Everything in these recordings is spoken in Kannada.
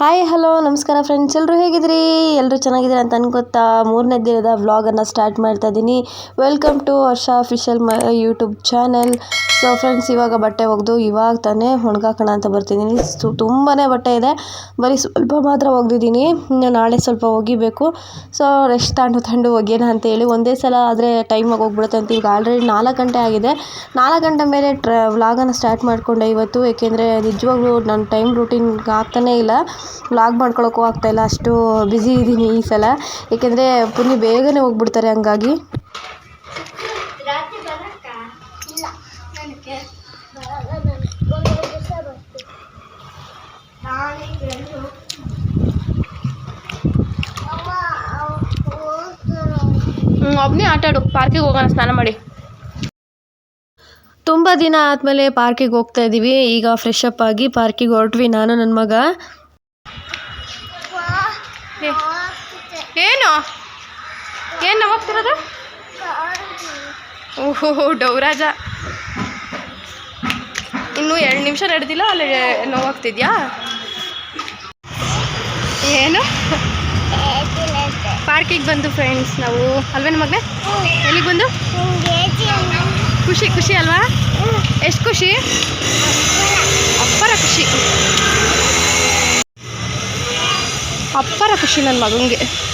ಹಾಯ್ ಹಲೋ ನಮಸ್ಕಾರ ಫ್ರೆಂಡ್ಸ್ ಎಲ್ಲರೂ ಹೇಗಿದ್ರಿ? ಎಲ್ಲರೂ ಚೆನ್ನಾಗಿದ್ದೀರಾ ಅಂತ ಅನ್ಕೊತಾ ಮೂರನೇ ದಿನದ ವ್ಲಾಗನ್ನು ಸ್ಟಾರ್ಟ್ ಮಾಡ್ತಾ ಇದ್ದೀನಿ. ವೆಲ್ಕಮ್ ಟು ಅರ್ಷಾ ಅಫಿಷಿಯಲ್ ಮ ಯೂಟ್ಯೂಬ್ ಚಾನಲ್ ಸೊ ಫ್ರೆಂಡ್ಸ್ ಇವಾಗ ಬಟ್ಟೆ ಒಗೆದು, ಇವಾಗ ತಾನೇ ಒಣಗಾಕೋಣ ಅಂತ ಬರ್ತಿದ್ದೀನಿ. ಸು ತುಂಬಾ ಬಟ್ಟೆ ಇದೆ. ಬರೀ ಸ್ವಲ್ಪ ಮಾತ್ರ ಒಗೆದಿದ್ದೀನಿ. ನಾಳೆ ಸ್ವಲ್ಪ ಒಗಿಬೇಕು. ಸೊ ರೆಸ್ಟ್ ತಗೊಂಡು ತಗೊಂಡು ಒಗೆಯೋಣ ಅಂತ ಹೇಳಿ. ಒಂದೇ ಸಲ ಆದರೆ ಟೈಮ್ ಹೋಗ್ಬಿಡುತ್ತೆ ಅಂತ ಈಗ ಆಲ್ರೆಡಿ ನಾಲ್ಕು ಗಂಟೆ ಆಗಿದೆ. ನಾಲ್ಕು ಗಂಟೆ ಮೇಲೆ ಟ್ರ ವ್ಲಾಗನ್ನು ಸ್ಟಾರ್ಟ್ ಮಾಡಿಕೊಂಡೆ ಇವತ್ತು. ಏಕೆಂದರೆ ನಿಜವಾಗ್ಲೂ ನನ್ನ ಟೈಮ್ ರೂಟೀನ್ ಆಗ್ತಾನೇ ಇಲ್ಲ. ವ್ಲಾಗ್ ಮಾಡ್ಕೊಳಕ್ಕೂ ಆಗ್ತಾಯಿಲ್ಲ ಅಷ್ಟು ಬ್ಯುಸಿ ಇದ್ದೀನಿ ಈ ಸಲ. ಏಕೆಂದರೆ ಪುನಿ ಬೇಗನೆ ಹೋಗ್ಬಿಡ್ತಾರೆ ಹಂಗಾಗಿ ರಾತ್ರಿ ಬರಕ್ಕ ಇಲ್ಲ ನನಗೆ ಒಂದು ದಿವಸ ಬರ್ತೀನಿ ನಾಳೆ ಎಲ್ಲರೂ ಅಮ್ಮ ಹೋಗ್ತಾರೆ ಒಬ್ಬನೇ ಆಟ ಆಡು ಪಾರ್ಕಿಗೆ ಹೋಗೋಣ ಸ್ನಾನ ಮಾಡಿ. ತುಂಬ ದಿನ ಆದಮೇಲೆ ಪಾರ್ಕಿಗೆ ಹೋಗ್ತಾ ಇದ್ದೀವಿ ಈಗ ಫ್ರೆಶ್ ಅಪ್ ಆಗಿ ಪಾರ್ಕಿಗೆ ಹೊರಟ್ವಿ ನಾನು ನನ್ನ ಮಗ. ಏನು? ಏನು ಹೋಗ್ತಿರೋದು ಓಹೋ ಡೌರಾಜ. ಇನ್ನು ಎರಡು ನಿಮಿಷ ನಡೆದಿಲ್ಲ ಅಲ್ಲಿ ನೋವಾಗ್ತಿದ್ಯಾ ಏನು? ಪಾರ್ಕಿಗೆ ಬಂದು ಫ್ರೆಂಡ್ಸ್ ನಾವು. ಅಲ್ವೇನು ಮಗನೇ? ಎಲ್ಲಿಗೆ ಬಂದು? ಖುಷಿ ಖುಷಿ ಅಲ್ವಾ? ಎಷ್ಟು ಖುಷಿ? ಅಪ್ಪರ ಖುಷಿ. ಅಪ್ಪರ ಖುಷಿ ನನ್ನ ಮಗನಿಗೆ.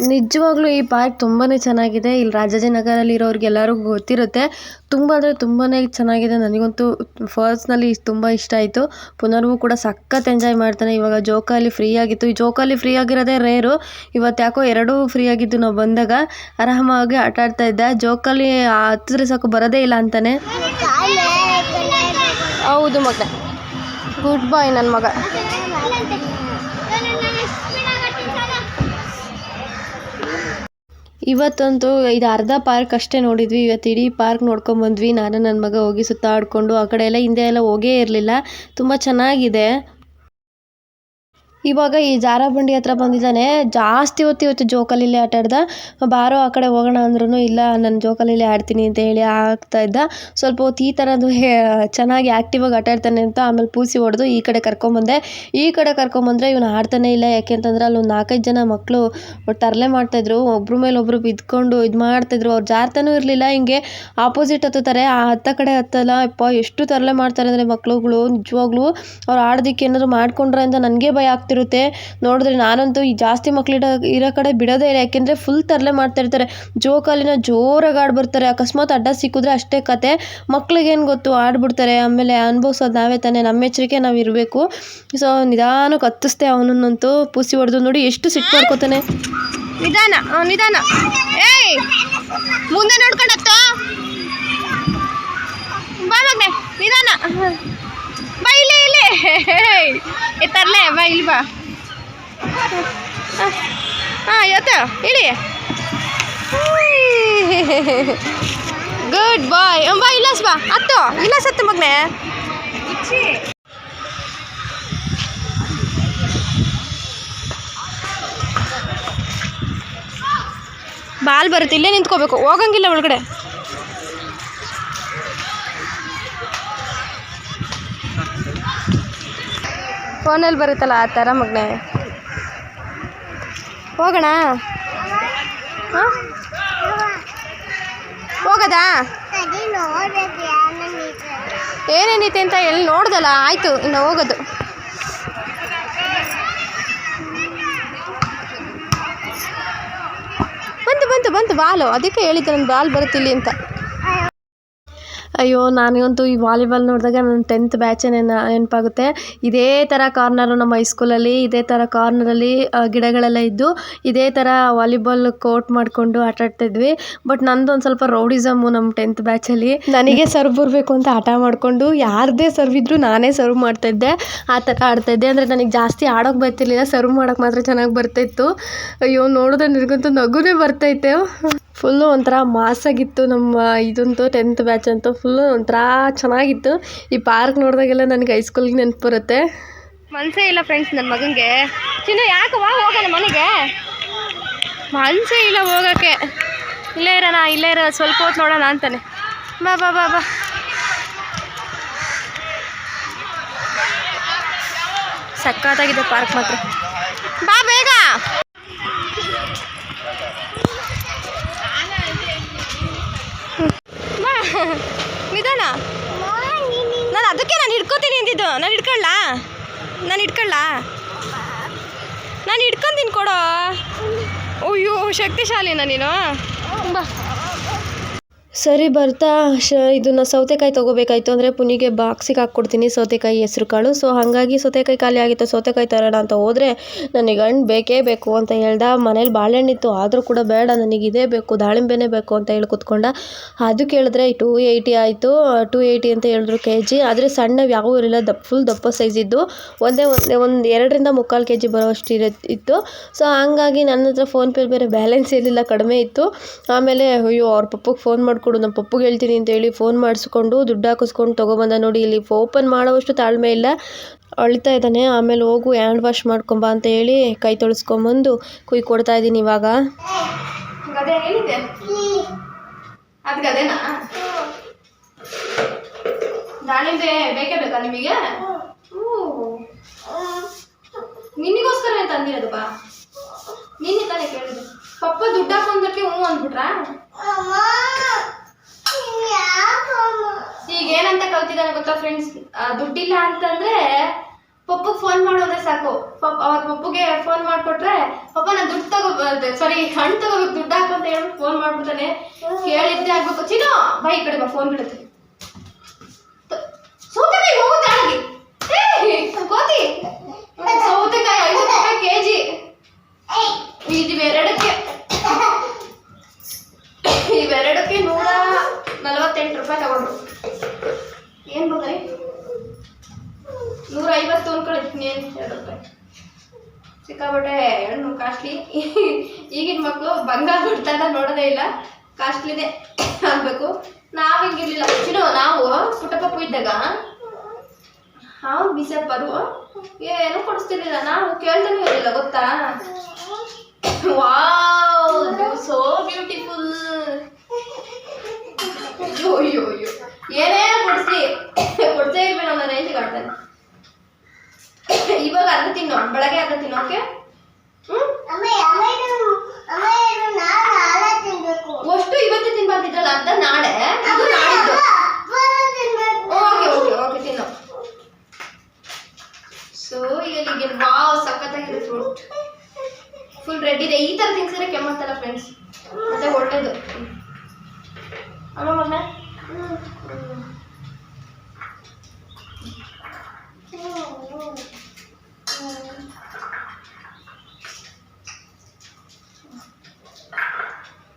ನಿಜವಾಗ್ಲೂ ಈ ಪಾರ್ಕ್ ತುಂಬಾ ಚೆನ್ನಾಗಿದೆ. ಇಲ್ಲಿ ರಾಜಾಜಿನಗರಲ್ಲಿ ಇರೋರಿಗೆಲ್ಲರಿಗೂ ಗೊತ್ತಿರುತ್ತೆ. ತುಂಬ ಅಂದರೆ ತುಂಬಾ ಚೆನ್ನಾಗಿದೆ. ನನಗಂತೂ ಪರ್ಸ್ನಲಿ ತುಂಬ ಇಷ್ಟ ಆಯಿತು. ಪುನರ್ವು ಕೂಡ ಸಖತ್ ಎಂಜಾಯ್ ಮಾಡ್ತಾನೆ. ಇವಾಗ ಜೋಕಾಲಿ ಫ್ರೀ ಆಗಿತ್ತು. ಈ ಜೋಕಾಲಿ ಫ್ರೀ ಆಗಿರೋದೇ ರೇರು. ಇವತ್ತು ಯಾಕೋ ಎರಡೂ ಫ್ರೀ ಆಗಿದ್ದು ನಾವು ಬಂದಾಗ ಆರಾಮಾಗಿ ಆಟ ಆಡ್ತಾ ಇದ್ದ. ಜೋಕಾಲಿ ಹತ್ತಿದ್ರೆ ಸಾಕು ಬರೋದೇ ಇಲ್ಲ ಅಂತಾನೆ. ಹೌದು ಮಗ. ಗುಡ್ ಬಾಯ್ ನನ್ನ ಮಗ. ಇವತ್ತಂತೂ ಇದು ಅರ್ಧ ಪಾರ್ಕ್ ಅಷ್ಟೇ ನೋಡಿದ್ವಿ. ಇವತ್ತು ಇಡೀ ಪಾರ್ಕ್ ನೋಡ್ಕೊಂಬಂದ್ವಿ ನಾನು ನನ್ನ ಮಗ ಹೋಗಿ ಸುತ್ತಾಡಿಕೊಂಡು ಆ ಕಡೆ ಎಲ್ಲ ಹಿಂದೆ ಎಲ್ಲ ಹೋಗೇ ಇರಲಿಲ್ಲ. ತುಂಬ ಚೆನ್ನಾಗಿದೆ. ಇವಾಗ ಈ ಜಾರಬಂಡಿ ಹತ್ರ ಬಂದಿದ್ದಾನೆ. ಜಾಸ್ತಿ ಹೊತ್ತು ಇವತ್ತು ಜೋಕಾಲಿಲೇ ಆಟ ಆಡ್ದ. ಬಾರೋ ಆ ಕಡೆ ಹೋಗೋಣ ಅಂದ್ರೂ ಇಲ್ಲ, ನಾನು ಜೋಕಾಲಿಲೇ ಆಡ್ತೀನಿ ಅಂತ ಹೇಳಿ ಆಗ್ತಾ ಇದ್ದ. ಸ್ವಲ್ಪ ಹೊತ್ತು ಈ ಥರದ್ದು ಚೆನ್ನಾಗಿ ಆ್ಯಕ್ಟಿವಾಗಿ ಆಟ ಆಡ್ತಾನೆ ಅಂತ ಆಮೇಲೆ ಪೂಸಿ ಹೊಡೆದು ಈ ಕಡೆ ಕರ್ಕೊಂಬಂದೆ. ಈ ಕಡೆ ಕರ್ಕೊಂಬಂದ್ರೆ ಇವನು ಆಡ್ತಾನೆ ಇಲ್ಲ ಯಾಕೆಂತಂದ್ರೆ ಅಲ್ಲಿ ಒಂದು ನಾಲ್ಕೈದು ಜನ ಮಕ್ಕಳು ತರಲೆ ಮಾಡ್ತಾಯಿದ್ರು ಒಬ್ರು ಮೇಲೆ ಒಬ್ರು ಬಿದ್ಕೊಂಡು ಇದು ಮಾಡ್ತಾಯಿದ್ರು ಅವ್ರು ಜಾರ್ತಾನೂ ಇರಲಿಲ್ಲ, ಹಿಂಗೆ ಆಪೋಸಿಟ್ ಹತ್ತುತ್ತಾರೆ ಆ ಹತ್ತ ಕಡೆ ಹತ್ತಲ್ಲ, ಅಪ್ಪ ಎಷ್ಟು ತರಲೆ ಮಾಡ್ತಾರೆ ಅಂದರೆ ಮಕ್ಕಳುಗಳು ನಿಜವಾಗ್ಲೂ. ಅವ್ರು ಆಡೋದಕ್ಕೆ ಏನಾದ್ರು ಮಾಡ್ಕೊಂಡ್ರೆ ಅಂತ ನನಗೆ ಭಯ ಆಗ್ತಿರುತ್ತೆ ನೋಡಿದ್ರೆ ನಾನಂತೂ ಈ ಜಾಸ್ತಿ ಮಕ್ಳು ಇರೋ ಕಡೆ ಬಿಡೋದೇ ಇಲ್ಲ. ಯಾಕೆಂದರೆ ಫುಲ್ ತರಲೆ ಮಾಡ್ತಾ ಇರ್ತಾರೆ. ಜೋಕಾಲಿನ ಜೋರಾಗಿ ಆಡ್ಬಿಡ್ತಾರೆ. ಅಕಸ್ಮಾತ್ ಅಡ್ಡ ಸಿಕ್ಕಿದ್ರೆ ಅಷ್ಟೇ ಕತೆ. ಮಕ್ಳಿಗೇನು ಗೊತ್ತು? ಆಡ್ಬಿಡ್ತಾರೆ. ಆಮೇಲೆ ಅನುಭವಿಸೋದು ನಾವೇ ತಾನೇ. ನಮ್ಮ ಎಚ್ಚರಿಕೆ ನಾವು ಇರಬೇಕು. ಸೊ ನಿಧಾನಕ್ಕೆ ಹತ್ತಿಸ್ದೆ ಅವನನ್ನಂತೂ ಪೂಸಿ ಹೊಡೆದು. ನೋಡಿ ಎಷ್ಟು ಸಿಟ್ಟು ಮಾಡ್ಕೋತಾನೆ. ನಿಧಾನ ನಿಧಾನ. ಏಯ್! ಮುಂದೆ ನೋಡ್ಕೊಂಡು ಬಾ ಮಗ್ನೆ. ನಿಧಾನ. ಏ ಬಾ ಇಲ್ಲಿ ಬಾ ಹಾಂ ಇವತ್ತು ಇಳಿ ಗುಡ್ ಬಾಯ್ ಬಾ ಇಲ್ಲಸ್ ಬಾ ಹತ್ತು ಇಲ್ಲಸ್ ಹತ್ತು ಮಗನೆ ಬಾಲ್ ಬರುತ್ತೆ, ಇಲ್ಲೇ ನಿಂತ್ಕೋಬೇಕು. ಹೋಗಂಗಿಲ್ಲ ಒಳಗಡೆ. ಫೋನಲ್ಲಿ ಬರುತ್ತಲ್ಲ ಆ ಥರ ಮಗನೆ? ಹೋಗೋಣ? ಹಾಂ? ಹೋಗೋದಾ? ಏನೇನೈತೆ ಅಂತ ಎಲ್ಲಿ ನೋಡ್ದಲ್ಲ, ಆಯಿತು, ಇನ್ನು ಹೋಗೋದು. ಬಂತು ಬಂತು ಬಂತು ಬಾಲು, ಅದಕ್ಕೆ ಹೇಳಿದ್ದೆ ನನ್ನ ಬಾಲ್ ಬರುತ್ತಿಲ್ಲಿ ಅಂತ. ಅಯ್ಯೋ ನನಗಂತೂ ಈ ವಾಲಿಬಾಲ್ ನೋಡಿದಾಗ ನನ್ನ ಟೆಂತ್ ಬ್ಯಾಚೇ ನೆನ ನೆನಪಾಗುತ್ತೆ. ಇದೇ ಥರ ಕಾರ್ನರು ನಮ್ಮ ಹೈಸ್ಕೂಲಲ್ಲಿ ಇದೇ ಥರ ಕಾರ್ನರಲ್ಲಿ ಗಿಡಗಳೆಲ್ಲ ಇದ್ದು, ಇದೇ ಥರ ವಾಲಿಬಾಲ್ ಕೋರ್ಟ್ ಮಾಡಿಕೊಂಡು ಆಟ ಆಡ್ತಿದ್ವಿ. ಬಟ್ ನಂದು ಒಂದು ಸ್ವಲ್ಪ ರೌಡಿಸಮ್ಮು ನಮ್ಮ ಟೆಂತ್ ಬ್ಯಾಚಲ್ಲಿ ನನಗೆ ಸರ್ವ್ ಬರಬೇಕು ಅಂತ ಆಟ ಮಾಡಿಕೊಂಡು, ಯಾರದೇ ಸರ್ವ್ ಇದ್ದರೂ ನಾನೇ ಸರ್ವ್ ಮಾಡ್ತಾಯಿದ್ದೆ ಆ ಥರ ಆಡ್ತಾಯಿದ್ದೆ ಅಂದರೆ ನನಗೆ ಜಾಸ್ತಿ ಆಡೋಕೆ ಬರ್ತಿರ್ಲಿಲ್ಲ ಸರ್ವ್ ಮಾಡೋಕೆ ಮಾತ್ರ ಚೆನ್ನಾಗಿ ಬರ್ತಾಯಿತ್ತು ಅಯ್ಯೋ, ನೋಡಿದ್ರೆ ನನಗಂತೂ ನಗುನೇ ಬರ್ತೈತೆ. ಫುಲ್ಲು ಒಂಥರ ಮಾಸಾಗಿತ್ತು ನಮ್ಮ, ಇದಂತೂ ಟೆಂತ್ ಬ್ಯಾಚ್ ಅಂತೂ ಫುಲ್ಲು ಒಂಥರ ಚೆನ್ನಾಗಿತ್ತು. ಈ ಪಾರ್ಕ್ ನೋಡಿದಾಗೆಲ್ಲ ನನಗೆ ಹೈಸ್ಕೂಲ್ಗೆ ನೆನಪು ಬರುತ್ತೆ. ಮನಸೇ ಇಲ್ಲ ಫ್ರೆಂಡ್ಸ್ ನನ್ನ ಮಗನಿಗೆ. ಚಿನ್ನ ಯಾಕೆ ವಾ ಹೋಗೋಣ ಮನೆಗೆ? ಮನಸೇ ಇಲ್ಲ ಹೋಗೋಕ್ಕೆ. ಇಲ್ಲೇ ಇರೋಣ, ಇಲ್ಲೇ ಇರೋ ಸ್ವಲ್ಪ ಹೊತ್ತು ನೋಡೋಣ ಅಂತಾನೆ. ಬಾ ಬಾ ಬಾ ಬಾ. ಸಕ್ಕತ್ತಾಗಿದೆ ಪಾರ್ಕ್ ಮಾತ್ರ. ಬಾ ಬೇಗ. ಬಾ. ನಿಧಾನ ನಾನು ಅದಕ್ಕೆ ನಾನು ಹಿಡ್ಕೋತೀನಿ ಅಂದಿದ್ದು. ನಾನು ಹಿಡ್ಕೊಳ್ಳ? ನಾನು ಹಿಡ್ಕೊಳ್ಳ? ನಾನು ಹಿಡ್ಕೊಂತೀನಿ ಕೊಡೋ ಅಯ್ಯೋ, ಶಕ್ತಿಶಾಲಿನ ನೀನು? ಬಾ. ಸರಿ ಬರ್ತಾ ಶ, ಇದನ್ನು ಸೌತೆಕಾಯಿ ತೊಗೋಬೇಕಾಯ್ತು ಅಂದರೆ ಪುನಿಗೆ ಬಾಕ್ಸಿಗೆ ಹಾಕ್ಕೊಡ್ತೀನಿ ಸೌತೆಕಾಯಿ ಹೆಸರು ಕಾಳು ಸೊ ಹಾಗಾಗಿ ಸೌತೆಕಾಯಿ ಖಾಲಿ ಆಗಿತ್ತು, ಸೌತೆಕಾಯಿ ತರೋಣ ಅಂತ ಹೋದರೆ ನನಗೆ ಹಣ್ಣು ಬೇಕೇ ಬೇಕು ಅಂತ ಹೇಳ್ದ. ಮನೇಲಿ ಬಾಳೆಹಣ್ಣಿತ್ತು ಆದರೂ ಕೂಡ ಬೇಡ, ನನಗೆ ಇದೇ ಬೇಕು, ದಾಳಿಂಬೆನೇ ಬೇಕು ಅಂತ ಹೇಳಿ ಕೂತ್ಕೊಂಡ. ಅದು ಕೇಳಿದ್ರೆ ಟೂ ಏಯ್ಟಿ ಆಯಿತು, ಟೂ ಏಯ್ಟಿ ಅಂತ ಹೇಳಿದ್ರು ಕೆ ಜಿ. ಆದರೆ ಸಣ್ಣವು ಯಾವೂ ಇರಲಿಲ್ಲ ದಪ್ಪ ಫುಲ್ ದಪ್ಪ ಸೈಜ್ ಇದ್ದು. ಒಂದೇ ಒಂದೇ, ಒಂದು ಎರಡರಿಂದ ಮುಕ್ಕಾಲು ಕೆ ಜಿ ಬರೋಷ್ಟು ಇರ, ಇತ್ತು. ಸೊ ಹಂಗಾಗಿ ನನ್ನ ಹತ್ರ ಫೋನ್ಪೇಲಿ ಬೇರೆ ಬ್ಯಾಲೆನ್ಸ್ ಇರಲಿಲ್ಲ ಕಡಿಮೆ ಇತ್ತು. ಆಮೇಲೆ ಅಯ್ಯೋ, ಅವ್ರ ಪಪ್ಪಗೆ ಫೋನ್ ಮಾಡಿಕೊಡು ನಮ್ಮ ಪಪ್ಪಗೆ ಹೇಳ್ತೀನಿ ಅಂತೇಳಿ ಫೋನ್ ಮಾಡಿಸ್ಕೊಂಡು ದುಡ್ಡು ಹಾಕಿಸ್ಕೊಂಡು ತೊಗೊಬಂದ ನೋಡಿ, ಇಲ್ಲಿ ಓಪನ್ ಮಾಡೋವಷ್ಟು ತಾಳ್ಮೆ ಇಲ್ಲ. ಅಳ್ತಾ ಇದ್ದಾನೆ, ಆಮೇಲೆ ಹೋಗು ಹ್ಯಾಂಡ್ ವಾಶ್ ಮಾಡ್ಕೊಂಬ ಅಂತ ಹೇಳಿ ಕೈ ತೊಳ್ಸ್ಕೊಂಬಂದು ಕುಯ್ ಕೊಡ್ತಾ ಇದ್ದೀನಿ ಇವಾಗ. ನಿನಗೋಸ್ಕರ ಬೇಕೇ ಬೇಕಾ ನಿಮಗೆ? ನೀನೇ ತಾನೇ ಕೇಳಿದ್ದು. ಪಪ್ಪ ದುಡ್ಡು ಹಾಕೊಂಡಕ್ಕೆ ಹ್ಞೂ ಅಂದ್ಬಿಟ್ರಾ? ಈಗ ಏನಂತ ಕಲ್ತಿದ್ದಾನೆ ಗೊತ್ತಾ ಫ್ರೆಂಡ್ಸ್ ದುಡ್ಡಿಲ್ಲ ಅಂತಂದ್ರೆ ಪಪ್ಪಗೆ ಫೋನ್ ಮಾಡೋದ್ರೆ ಸಾಕು. ಪಪ್ಪ ಅವ್ರ ಪಪ್ಪಗೆ ಫೋನ್ ಮಾಡಿಕೊಟ್ರೆ ಪಪ್ಪ ನಾನು ದುಡ್ಡು ತಗೋ ಸಾರಿ ಹಣ್ಣು ತಗೋಬೇಕು ದುಡ್ಡು ಹಾಕು ಅಂತ ಹೇಳ್ಬಿಟ್ಟು ಫೋನ್ ಮಾಡ್ಬಿಡ್ತಾನೆ. ಕೇಳಿದ್ದೆ ಆಗ್ಬೇಕು. ಚಿನ್ನು ಬೈ ಈ ಕಡೆ ಬಾ ಫೋನ್ ಬಿಡುತ್ತೆ. ಸೌತೆಕಾಯಿ ಹೋಗುತ್ತೆ ಕೋತಿ ಸೌತೆಕಾಯಿ ಐವತ್ತು ರೂಪಾಯಿ ಕೆ ಜಿ ಇದು ಇವೆರಡಕ್ಕೆ ನೂರ ನಲವತ್ತೆಂಟು ರೂಪಾಯಿ ತಗೊಂಡ್ರು. ಏನು ಬಂದ್ರಿ? ನೂರ ಐವತ್ತು ಇನ್ನೇನು ಎರಡು ರೂಪಾಯಿ. ಸಿಕ್ಕಾಬಿಟ್ಟೆ ಕಾಸ್ಟ್ಲಿ. ಈಗಿನ ಮಕ್ಕಳು ಬಂಗಾರ ಬಿಡ್ತಾರ ನೋಡೋದೇ ಇಲ್ಲ. ಕಾಸ್ಟ್ಲಿದೆ ಆಗಬೇಕು. ನಾವು ಹಿಂಗಿರ್ಲಿಲ್ಲ. ಚಿನ್ನು, ನಾವು ಪುಟ್ಟಪಪ್ಪು ಇದ್ದಾಗ ಹಾವು ಬಿಸಪ್ಪರು. ಏನೂ ಕೊಡಿಸ್ತಿರ್ಲಿಲ್ಲ. ನಾವು ಕೇಳ್ತಾನೆ ಇರಲಿಲ್ಲ, ಗೊತ್ತಾ ಸೋ ಬ್ಯೂಟಿಫುಲ್ ಅಯ್ಯೋ ಅಯ್ಯೋ ಅಯ್ಯೋ ಏನೇ ಕೊಡಿಸ್ಲಿ ಕೊಡ್ತೇ ಇರ್ಬೇಕು ಅನ್ನೋ ರೇಂಜಿಗೆ ಆಡ್ತಾನೆ ಇವಾಗ ಅನ್ನ ತಿನ್ನೋ ಬೆಳಗ್ಗೆ ಅನ್ನ ತಿನ್ನೋಕೆ ಅಷ್ಟು ಇವತ್ತು ತಿನ್ಬಾರ್ದಿದ್ರಲ್ಲ ಅಂತ ನಾಳೆ? ಇದು ನಾಡಿದ್ದು ಓಕೆ ಓಕೆ ಓಕೆ ತಿನ್ನೋ. ಸೊ ಈಗ ವಾವ್ ಸಖತ್ತಾಗಿದೆ ಫ್ರೂಟ್ ಫುಲ್ ರೆಡ್ ಇದೆ. ಈ ಥರ ತಿನ್ಸಿದ್ರೆ ಕೆಮ್ಮತ್ತಲ್ಲ ಫ್ರೆಂಡ್ಸ್ ಮತ್ತೆ ಹೊಟ್ಟೆದು. ಅಮ್ಮ ಮೊನ್ನೆ?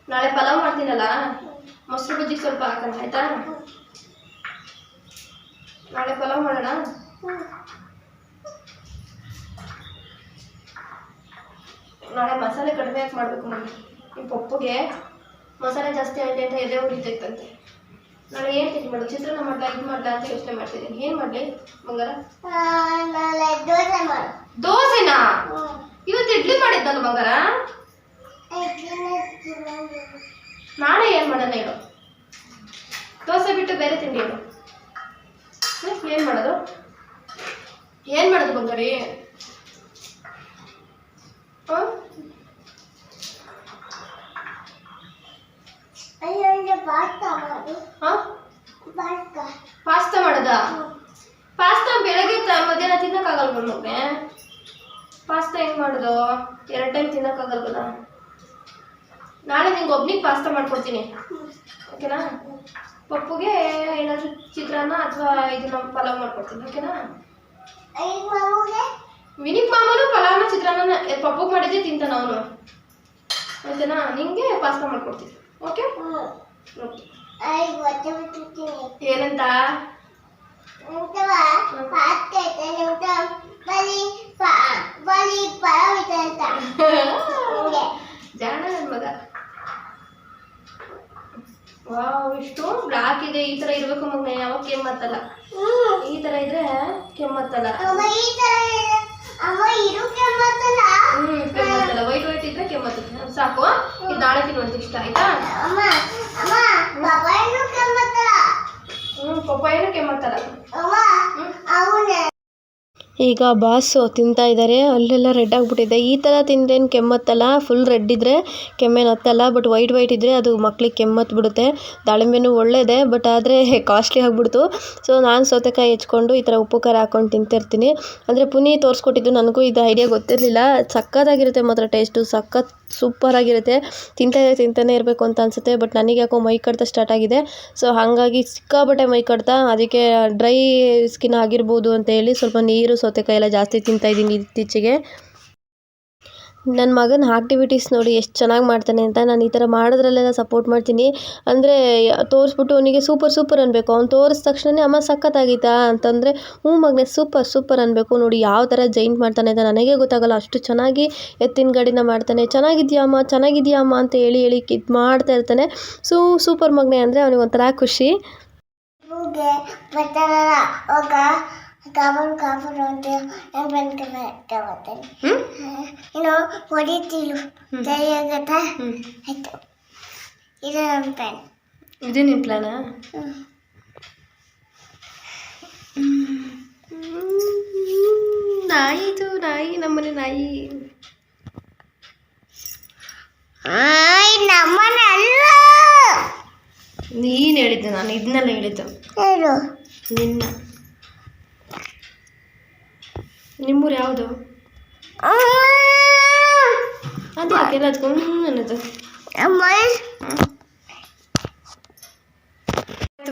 ನಾಳೆ ಪಲಾವ್ ಮಾಡ್ತೀನಲ್ಲ? ಮೊಸರು ಬಜ್ಜಿ ಸ್ವಲ್ಪ ಹಾಕೋಣ ಆಯ್ತಾ? ನಾಳೆ ಪಲಾವ್ ಮಾಡೋಣ? ನಾಳೆ ಮಸಾಲೆ ಕಡಿಮೆ ಯಾಕೆ ಮಾಡಬೇಕು ಮಮ್ಮಿ. ನಿಮ್ಮ ಪಪ್ಪುಗೆ ಮಸಾಲೆ ಜಾಸ್ತಿ ಆಗಿದೆ ಅಂತ ಎದೆ ಉರಿತೈತಂತೆ. ನಾಳೆ ಏನು ತಿಂಡಿ ಮಾಡು? ಚಿತ್ರಾನ್ನ ಮಾಡ್ಲಾ ಇದು ಮಾಡ್ಲಾ ಅಂತ ಯೋಚನೆ ಮಾಡ್ತಿದ್ದೀನಿ. ಏನು ಮಾಡಲಿ ಬಂಗಾರ? ದೋಸೆನಾ? ಇವತ್ತು ಇಡ್ಲಿ ಮಾಡಿದ್ದಲ್ಲ ಬಂಗಾರ ನಾಳೆ ಏನು ಮಾಡೋಣ ಹೇಳು ದೋಸೆ ಬಿಟ್ಟು ಬೇರೆ ತಿಂಡಿ ಹೇಳು ಏನು ಮಾಡೋದು ಏನು ಮಾಡೋದು ಬಂಗಾರಿ ಹಾಂ ಹಾಂ ಪಾಸ್ತಾ ಮಾಡೋದಾ ಪಾಸ್ತಾ ಬೆಳಗ್ಗೆ ತ- ಮಧ್ಯಾಹ್ನ ಮಗನೆ ಪಾಸ್ತಾ ಹೆಂಗ್ ಮಾಡೋದು? ಎರಡು ಟೈಮ್ ತಿನ್ನಕ್ಕಾಗಲ್ವಲ್ಲ ನಾಳೆ ನಿಂಗೆ ಒಬ್ನಿಗೆ ಪಾಸ್ತಾ ಮಾಡ್ಕೊಡ್ತೀನಿ. ಓಕೆನಾ? ಪಪ್ಪುಗೆ ಏನಾದ್ರು ಚಿತ್ರಾನ್ನ ಅಥವಾ ಇದನ್ನ ಪಲಾವ್ ಮಾಡ್ಕೊಡ್ತೀನಿ ಓಕೆನಾ? ವಿನಿಕ್ ಮಾಮನು ಪಲಾವ್ನ ಚಿತ್ರಾನ್ನ ಪಪ್ಪುಗೆ ಮಾಡಿದ್ದೆ ತಿಂತಾನ ಅವನು. ಓಕೆನಾ? ನಿಂಗೆ ಪಾಸ್ತಾ ಮಾಡ್ಕೊಡ್ತೀನಿ. ಓಕೆ? ಓಕೆ. ಏನಂತ? ಜಾಣ ನನ್ನ ಮಗ. ವಾವ್ ಇಷ್ಟು ಬ್ಲಾಕ್ ಇದೆ ಈ ತರ ಇರ್ಬೇಕು ಮಗನೇ ಯಾವ ಕೆಮ್ಮತ್ತಲ್ಲ? ಈ ತರ ಇದ್ರೆ ಕೆಮ್ಮತ್ತಲ್ಲ? ಕೆಮ್ಮತ್ತಲ್ಲ? ಹ್ಮ್ ಕೆಮ್ಮತ್ತಲ್ಲ. ವೈಟ್ ವೈಟ್ ಇದ್ರೆ ಕೆಮ್ಮತ್ತಲ್ಲ. ಸಾಕು ಇದು ನಾಳೆ ತಿನ್ನುವಂತ ಇಷ್ಟ ಆಯ್ತಾ? ಹ್ಮ್ ಪಪ್ಪಾಯನು ಕೆಮ್ಮತ್ತಲ್ಲ. ಅಮ್ಮ ಹ್ಮ್. ಅವನ. ಈಗ ಬಾಸು ತಿಂತಾ ಇದ್ದಾರೆ ಅಲ್ಲೆಲ್ಲ ರೆಡ್ ಆಗಿಬಿಟ್ಟಿದೆ. ಈ ಥರ ತಿಂದೇನು ಕೆಮ್ಮತ್ತಲ್ಲ? ಫುಲ್ ರೆಡ್ ಇದ್ದರೆ ಕೆಮ್ಮೇನು ಹತ್ತಲ್ಲ ಬಟ್ ವೈಟ್ ವೈಟ್ ಇದ್ದರೆ ಅದು ಮಕ್ಳಿಗೆ ಕೆಮ್ಮತ್ತು ಬಿಡುತ್ತೆ. ದಾಳಿಂಬೆನೂ ಒಳ್ಳೆಯದೇ ಬಟ್ ಆದರೆ ಕಾಸ್ಟ್ಲಿ ಆಗಿಬಿಡ್ತು. ಸೊ ನಾನು ಸೌತೆಕಾಯಿ ಹೆಚ್ಕೊಂಡು ಈ ಥರ ಉಪ್ಪು ಖಾರ ಹಾಕ್ಕೊಂಡು ತಿಂತಿರ್ತೀನಿ ಅಂದರೆ ಪುನಿ ತೋರಿಸ್ಕೊಟ್ಟಿದ್ದು ನನಗೂ ಇದು ಐಡಿಯಾ ಗೊತ್ತಿರಲಿಲ್ಲ. ಸಕ್ಕತ್ತಾಗಿರುತ್ತೆ ಮಾತ್ರ ಟೇಸ್ಟು ಸಖತ್ ಸೂಪರಾಗಿರುತ್ತೆ ತಿಂತಾ ತಿಂತಾನೆ ಇರಬೇಕು ಅಂತ ಅನಿಸುತ್ತೆ ಬಟ್ ನನಗೆ ಯಾಕೋ ಮೈ ಕಡ್ತ ಸ್ಟಾರ್ಟ್ ಆಗಿದೆ. ಸೊ ಹಾಗಾಗಿ ಸಿಕ್ಕಾಬಟ್ಟೆ ಮೈ ಕಡ್ತಾ. ಅದಕ್ಕೆ ಡ್ರೈ ಸ್ಕಿನ್ ಆಗಿರ್ಬೋದು ಅಂತ ಹೇಳಿ ಸ್ವಲ್ಪ ನೀರು ಸೌತೆಕಾಯಿ ಎಲ್ಲ ಜಾಸ್ತಿ ತಿಂತಾ ಇದ್ದೀನಿ ಇತ್ತೀಚೆಗೆ. ನನ್ನ ಮಗನ ಆಕ್ಟಿವಿಟೀಸ್ ನೋಡಿ ಎಷ್ಟು ಚೆನ್ನಾಗಿ ಮಾಡ್ತಾನೆ ಅಂತ ನಾನು ಈ ಥರ ಮಾಡೋದ್ರಲ್ಲೆಲ್ಲ ಸಪೋರ್ಟ್ ಮಾಡ್ತೀನಿ. ಅಂದರೆ, ತೋರಿಸ್ಬಿಟ್ಟು ಅವನಿಗೆ ಸೂಪರ್ ಸೂಪರ್ ಅನ್ಬೇಕು. ಅವ್ನು ತೋರಿಸಿದ ತಕ್ಷಣನೇ ಅಮ್ಮ ಸಖತ್ತಾಗಿತ್ತಾ ಅಂತಂದರೆ, ಹ್ಞೂ ಮಗನೇ ಸೂಪರ್ ಸೂಪರ್ ಅನ್ನಬೇಕು ನೋಡಿ ಯಾವ ಥರ ಜೈಂಟ್ ಮಾಡ್ತಾನೆ ಅಂತ ನನಗೆ ಗೊತ್ತಾಗಲ್ಲ. ಅಷ್ಟು ಚೆನ್ನಾಗಿ ಎತ್ತಿನ ಗಾಡಿನ ಮಾಡ್ತಾನೆ. ಚೆನ್ನಾಗಿದ್ಯಾ ಅಮ್ಮ? ಚೆನ್ನಾಗಿದ್ಯಾ ಅಮ್ಮ? ಅಂತ ಹೇಳಿ ಹೇಳಿ ಇದು ಮಾಡ್ತಾ ಇರ್ತಾನೆ. ಸೊ ಸೂಪರ್ ಮಗನೆ ಅಂದರೆ ಅವನಿಗೆ ಒಂಥರ ಖುಷಿ ಕಾಬನ್ ಕಾಬೂರು ಅಂತ ನಾನು ಬಂದ್ಕೊಂಡ್ಬರ್ತೇನೆ ಇನ್ನು ಹೊಡಿತೀರು ಸರಿಯಾಗತ್ತ ಆಯ್ತು. ಇದು ನಮ್ಮ ಪ್ಲ್ಯಾನ್ ಇದು ನಿಮ್ಮ ಪ್ಲ್ಯಾನಾ ನಾಯಿ ಇದು ನಾಯಿ ನಮ್ಮನೆ ನಾಯಿ. ನಮ್ಮನೆ ಅಲ್ಲ. ನೀನು ಹೇಳಿದ್ದು ನಾನು ಇದನ್ನೆಲ್ಲ ಹೇಳಿದ್ದು. ನಿನ್ನ. ನಿಮ್ಮೂರು ಯಾವುದು? ಅದು ಎಲ್ಲದಕ್ಕೂ ಅನ್ನೋದು? ಅಮ್ಮ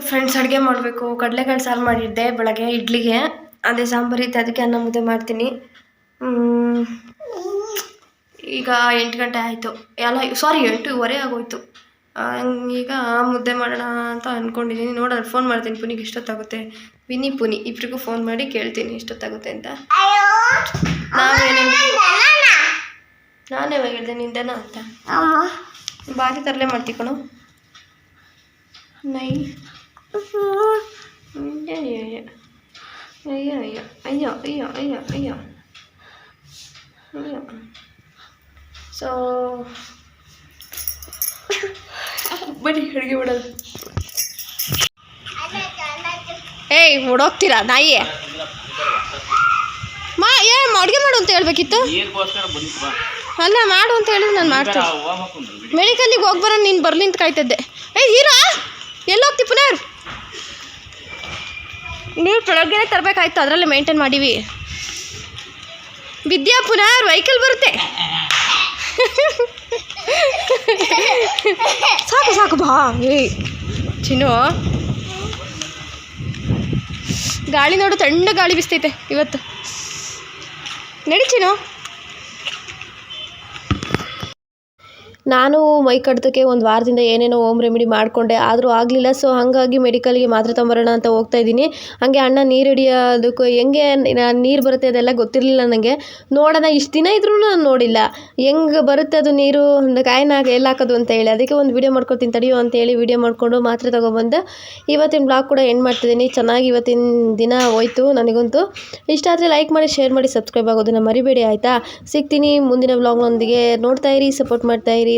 ಫ್ರೆಂಡ್ಸ್ ಅಡುಗೆ ಮಾಡಬೇಕು. ಕಡಲೆಕಾಳು ಸಾರು ಮಾಡಿದ್ದೆ ಬೆಳಗ್ಗೆ ಇಡ್ಲಿಗೆ. ಅದೇ ಸಾಂಬಾರು ಇತ್ತು ಅದಕ್ಕೆ ಅನ್ನ ಮುದ್ದೆ ಮಾಡ್ತೀನಿ. ಈಗ ಎಂಟು ಗಂಟೆ ಆಯಿತು. ಎಲ್ಲ ಸಾರಿ ಎಂಟೂವರೆ ಆಗೋಯ್ತು. ಈಗ ಮುದ್ದೆ ಮಾಡೋಣ ಅಂತ ಅಂದ್ಕೊಂಡಿದ್ದೀನಿ ನೋಡೋಣ ಫೋನ್ ಮಾಡ್ತೀನಿ. ಪುನಿಗೆ ಎಷ್ಟೊತ್ತಾಗುತ್ತೆ? ವಿನಿ ಪುನಿ ಇಬ್ರಿಗೂ ಫೋನ್ ಮಾಡಿ ಕೇಳ್ತೀನಿ ಎಷ್ಟೊತ್ತಾಗುತ್ತೆ ಅಂತ. ನಾವೇನೆ ನಾನೇ ಯಾವಾಗ ಹೇಳಿದೆ? ನಿಂದೆನ ಅಂತ. ಬಾರಿ ತರಲೆ ಮಾಡ್ತಿ ಕಣೋ. ನೈ ಅಯ್ಯೋ ಅಯ್ಯೋ ಅಯ್ಯೋ. ಅಯ್ಯೋ ಅಯ್ಯೋ ಅಯ್ಯೋ ಅಯ್ಯೋ ಅಯ್ಯೋ ಸೊ ಬನ್ನಿ ಅಡುಗೆ ಮಾಡೋದು. ಏಯ್ ಓಡೋಗ್ತೀರಾ ನಾಯಿ? ಮಾ ಏ ಅಡುಗೆ ಮಾಡು ಅಂತ ಹೇಳ್ಬೇಕಿತ್ತು. ಅಲ್ಲ ಮಾಡು ಅಂತ ಹೇಳಿದ್ರೆ ನಾನು ಮಾಡ್ತೀನಿ. ಮೆಡಿಕಲ್ಲಿಗೆ ಹೋಗಿ ಬರೋ ನೀನು ಬರ್ಲಿ ಅಂತ ಕಾಯ್ತಿದ್ದೆ. ಏಯ್ ಹೀರಾ! ಎಲ್ಲೋಗ್ತಿ ಪುನರ್. ನೀವು ಕೆಳಗಡೆ ತರಬೇಕಾಯ್ತು ಅದರಲ್ಲೇ ಮೇಂಟೈನ್ ಮಾಡೀವಿ. ವಿದ್ಯಾ ಪುನರ್ ವೆಹಿಕಲ್ ಬರುತ್ತೆ. ಸಾಕು ಸಾಕು ಬಾ. ಏಯ್ ಚಿನ್ನು. ಗಾಳಿ ನೋಡು ತಣ್ಣ ಗಾಳಿ ಬಿಸ್ತೈತೆ ಇವತ್ತು. ನಡಿ ಚಿನ್ನು. ನಾನು ಮೈ ಕಡ್ತಕ್ಕೆ ಒಂದು ವಾರದಿಂದ ಏನೇನೋ ಓಮ್ ರೆಮಿಡಿ ಮಾಡಿಕೊಂಡೆ, ಆದರೂ ಆಗಲಿಲ್ಲ. ಸೊ ಹಾಗಾಗಿ ಮೆಡಿಕಲ್ಗೆ ಮಾತ್ರೆ ತೊಂಬರೋಣ ಅಂತ ಹೋಗ್ತಾ ಇದ್ದೀನಿ. ಹಾಗೆ ಅಣ್ಣ ನೀರು ಹಿಡಿಯೋದಕ್ಕೂ ಹೆಂಗೆ ನೀರು ಬರುತ್ತೆ ಅದೆಲ್ಲ ಗೊತ್ತಿರಲಿಲ್ಲ ನನಗೆ ನೋಡೋಣ, ಇಷ್ಟು ದಿನ ಇದ್ರೂ ನಾನು ನೋಡಿಲ್ಲ. ಹೆಂಗೆ ಬರುತ್ತೆ ಅದು ನೀರು ಕಾಯಿನ ಎಲ್ಲಿ ಹಾಕೋದು ಅಂತ ಹೇಳಿ. ಅದಕ್ಕೆ ಒಂದು ವೀಡಿಯೋ ಮಾಡ್ಕೊತೀನಿ ತಡಿಯೋ ಅಂತ ಹೇಳಿ ವೀಡಿಯೋ ಮಾಡಿಕೊಂಡು ಮಾತ್ರೆ ತೊಗೊಬಂದು. ಇವತ್ತಿನ ಬ್ಲಾಗ್ ಕೂಡ ಎಂಡ್ ಮಾಡ್ತಿದ್ದೀನಿ. ಚೆನ್ನಾಗಿ ಇವತ್ತಿನ ದಿನ ಹೋಯ್ತು ನನಗಂತೂ. ಇಷ್ಟ ಆದರೆ ಲೈಕ್ ಮಾಡಿ ಶೇರ್ ಮಾಡಿ ಸಬ್ಸ್ಕ್ರೈಬ್ ಆಗೋದನ್ನು ಮರಿಬೇಡಿ, ಆಯಿತಾ? ಸಿಗ್ತೀನಿ ಮುಂದಿನ ಬ್ಲಾಗ್ನೊಂದಿಗೆ ನೋಡ್ತಾ ಇರಿ ಸಪೋರ್ಟ್ ಮಾಡ್ತಾ ಇರಿ.